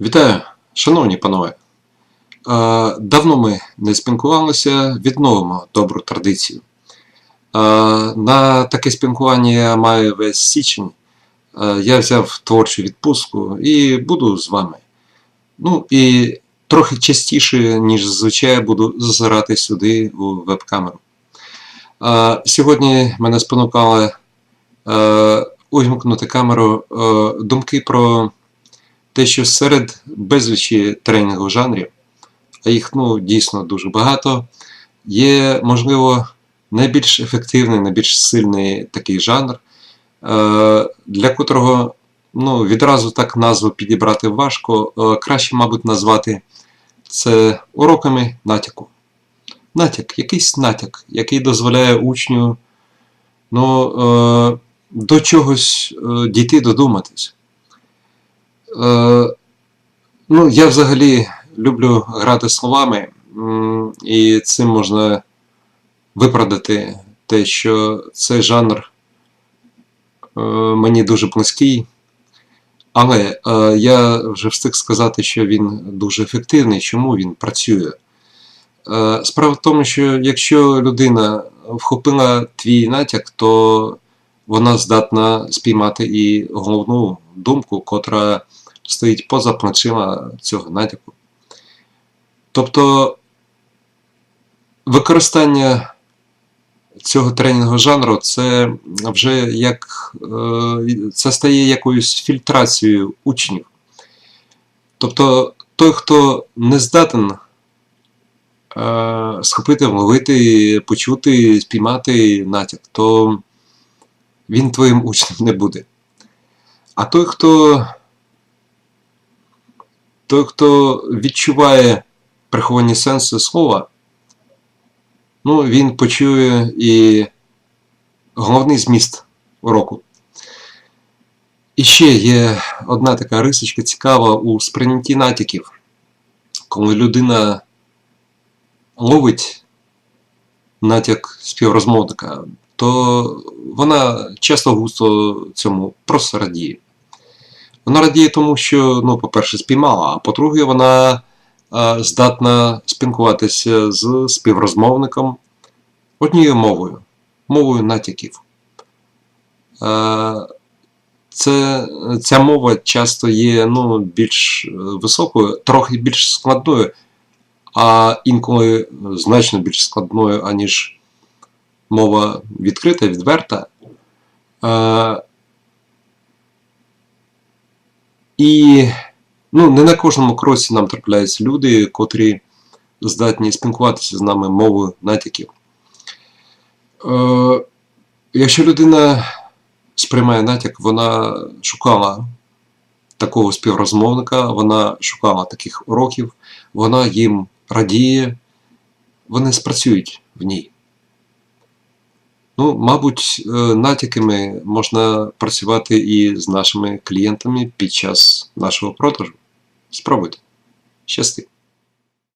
Вітаю, шановні панове. Е, Давно ми не спілкувалися, відновимо добру традицію. Е, На таке спілкування я маю весь січень. Е, Я взяв творчу відпустку і буду з вами. Ну і трохи частіше, ніж зазвичай, буду зазирати сюди у веб-камеру. Сьогодні мене спонукали увімкнути камеру думки про те, що серед безлічі тренінгових жанрів, а їх ну, дійсно дуже багато, є, можливо, найбільш ефективний, найбільш сильний такий жанр, е, для котрого ну, відразу так назву підібрати важко, е, краще, мабуть, назвати це уроками натяку. Натяк, якийсь натяк, який дозволяє учню ну, е, до чогось дійти, додуматись. Е, ну, я взагалі люблю грати словами, і цим можна виправдати те, що цей жанр е, мені дуже близький. Але е, я вже встиг сказати, що він дуже ефективний, чому він працює. Е, справа в тому, що якщо людина вхопила твій натяк, то вона здатна спіймати і головну думку, котра стоїть поза плечима цього натяку. Тобто використання цього тренінгового жанру це вже як е, це стає якоюсь фільтрацією учнів. Тобто той, хто не здатен е, схопити, вловити, почути, спіймати натяк, то він твоїм учнем не буде. А той, хто той, хто відчуває приховані сенси слова, ну, він почує і головний зміст уроку. І ще є одна така рисочка цікава у сприйнятті натяків, коли людина ловить натяк співрозмовника, то вона часто густо цьому просто радіє. Вона радіє тому, що, ну, по-перше, спіймала, а по-друге, вона а, здатна спілкуватися з співрозмовником однією мовою, мовою натяків. А, це, ця мова часто є ну, більш е, високою, трохи більш складною, а інколи значно більш складною, аніж мова відкрита, відверта. Е, І ну, не на кожному кроці нам трапляються люди, котрі здатні спілкуватися з нами мовою натяків. Е, Якщо людина сприймає натяк, вона шукала такого співрозмовника, вона шукала таких уроків, вона їм радіє, вони спрацюють в ній. Ну, мабуть, е, натяками можна працювати і з нашими клієнтами під час нашого продажу. Спробуйте. Щасти!